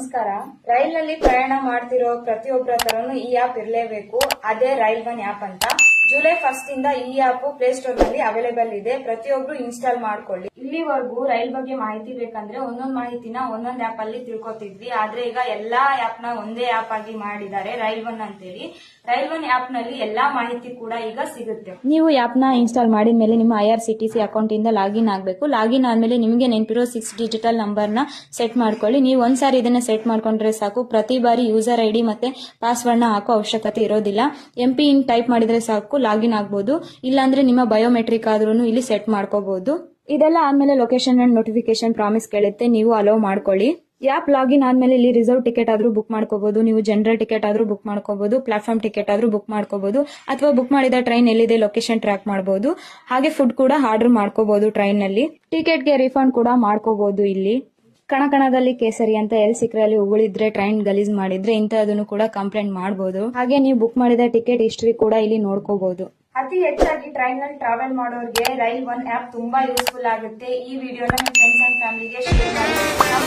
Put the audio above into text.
ನಮಸ್ಕಾರ. ರೈಲ್ನಲ್ಲಿ ಪ್ರಯಾಣ ಮಾಡ್ತಿರೋ ಪ್ರತಿಯೊಬ್ಬರ ತರನು ಈ ಆಪ್ ಇರಲೇಬೇಕು. ಅದೇ ರೈಲ್ ಒನ್ ಆಪ್ ಅಂತ. ಜುಲೈ ಫಸ್ಟ್ ಇಂದ ಈ ಆಪ್ ಸ್ಟೋರ್ನಲ್ಲಿ ಅವೈಲೇಬಲ್ ಇದೆ. ಪ್ರತಿಯೊಬ್ರು ಇನ್ಸ್ಟಾಲ್ ಮಾಡ್ಕೊಳ್ಳಿ. ಇಲ್ಲಿವರೆಗೂ ರೈಲ್ ಬಗ್ಗೆ ಮಾಹಿತಿ ಬೇಕಂದ್ರೆ ಒಂದೊಂದ್ ಮಾಹಿತಿನ ಒಂದೊಂದ್ ಆಪ್ ಅಲ್ಲಿ ತಿಳ್ಕೊತಿದ್ವಿ. ಆದ್ರೆ ಈಗ ಎಲ್ಲಾ ಆಪ್ನ ಒಂದೇ ಆಪ್ ಆಗಿ ಮಾಡಿದ್ದಾರೆ ರೈಲ್ ಒನ್ ಅಂತೇಳಿ. ರೈಲ್ ಒನ್ ಆಪ್ನಲ್ಲಿ ಎಲ್ಲಾ ಮಾಹಿತಿ ಕೂಡ ಈಗ ಸಿಗುತ್ತೆ. ನೀವು ಆ್ಯಪ್ನ ಇನ್ಸ್ಟಾಲ್ ಮಾಡಿದ ಮೇಲೆ ನಿಮ್ಮ I R C T C ಅಕೌಂಟಿಂದ ಲಾಗಿನ್ ಆಗಬೇಕು. ಲಾಗಿನ್ ಆದ್ಮೇಲೆ ನಿಮಗೆ ನೆನಪಿರೋ ಸಿಕ್ಸ್ ಡಿಜಿಟಲ್ ನಂಬರ್ನ ಸೆಟ್ ಮಾಡ್ಕೊಳ್ಳಿ. ನೀವು ಒಂದ್ಸಾರಿ ಇದನ್ನ ಸೆಟ್ ಮಾಡ್ಕೊಂಡ್ರೆ ಸಾಕು. ಪ್ರತಿ ಬಾರಿ ಯೂಸರ್ ಐ ಮತ್ತೆ ಪಾಸ್ವರ್ಡ್ನ ಹಾಕೋ ಅವಶ್ಯಕತೆ ಇರೋದಿಲ್ಲ. ಎಂ ಪಿ ಇನ್ ಟೈಪ್ ಮಾಡಿದ್ರೆ ಸಾಕು. ಲಾಗಿನ್ ಆಗ್ಬೋದು, ಇಲ್ಲಾಂದ್ರೆ ನಿಮ್ಮ ಬಯೋಮೆಟ್ರಿಕ್ ಆದ್ರೂ ಇಲ್ಲಿ ಸೆಟ್ ಮಾಡ್ಕೋಬಹುದು ಇದೆಲ್ಲ ಆದ್ಮೇಲೆ ಲೊಕೇಶನ್ ಅಂಡ್ ನೋಟಿಫಿಕೇಶನ್ ಪ್ರಾಮಿಸ್ ಕೇಳುತ್ತೆ, ನೀವು ಅಲೋ ಮಾಡ್ಕೊಳ್ಳಿ. ಯಾಪ್ ಲಾಗಿನ್ ಆದ್ಮೇಲೆ ಇಲ್ಲಿ ರಿಸರ್ವ್ ಟಿಕೆಟ್ ಆದ್ರೂ ಬುಕ್ ಮಾಡ್ಕೋಬಹುದು ನೀವು ಜನರಲ್ ಟಿಕೆಟ್ ಆದ್ರೂ ಬುಕ್ ಮಾಡ್ಕೋಬಹುದು ಪ್ಲಾಟ್ಫಾರ್ಮ್ ಟಿಕೆಟ್ ಆದ್ರೂ ಬುಕ್ ಮಾಡ್ಕೋಬಹುದು ಅಥವಾ ಬುಕ್ ಮಾಡಿದ ಟ್ರೈನ್ ಎಲ್ಲಿದೆ ಲೊಕೇಶನ್ ಟ್ರ್ಯಾಕ್ ಮಾಡಬಹುದು ಹಾಗೆ ಫುಡ್ ಕೂಡ ಆರ್ಡರ್ ಮಾಡ್ಕೋಬಹುದು ಟ್ರೈನ್ನಲ್ಲಿ ಟಿಕೆಟ್ಗೆ ರಿಫಂಡ್ ಕೂಡ ಮಾಡ್ಕೋಬಹುದು ಇಲ್ಲಿ. ಕಣಕಣದಲ್ಲಿ ಕೇಸರಿ ಅಂತ ಎಲ್ಲಿ ಸಿಕ್ಕರೆ ಅಲ್ಲಿ ಉಗುಳಿದ್ರೆ ಟ್ರೈನ್ ಗಲೀಜ್ ಮಾಡಿದ್ರೆ ಇಂಥದನ್ನು ಕೂಡ ಕಂಪ್ಲೇಂಟ್ ಮಾಡಬಹುದು ಹಾಗೆ ನೀವು ಬುಕ್ ಮಾಡಿದ ಟಿಕೆಟ್ ಹಿಸ್ಟ್ರಿ ಕೂಡ ಇಲ್ಲಿ ನೋಡ್ಕೋಬಹುದು ಅತಿ ಹೆಚ್ಚಾಗಿ ಟ್ರೈನ್ನಲ್ಲಿ ಟ್ರಾವೆಲ್ ಮಾಡೋರಿಗೆ ರೈಲ್ ಒನ್ ಆಪ್ ತುಂಬಾ ಯೂಸ್ಫುಲ್ ಆಗುತ್ತೆ. ಈ ವಿಡಿಯೋನ ಫ್ರೆಂಡ್ಸ್ ಅಂಡ್ ಫ್ಯಾಮಿಲಿಗೆ ಶೇರ್ ಮಾಡಿ.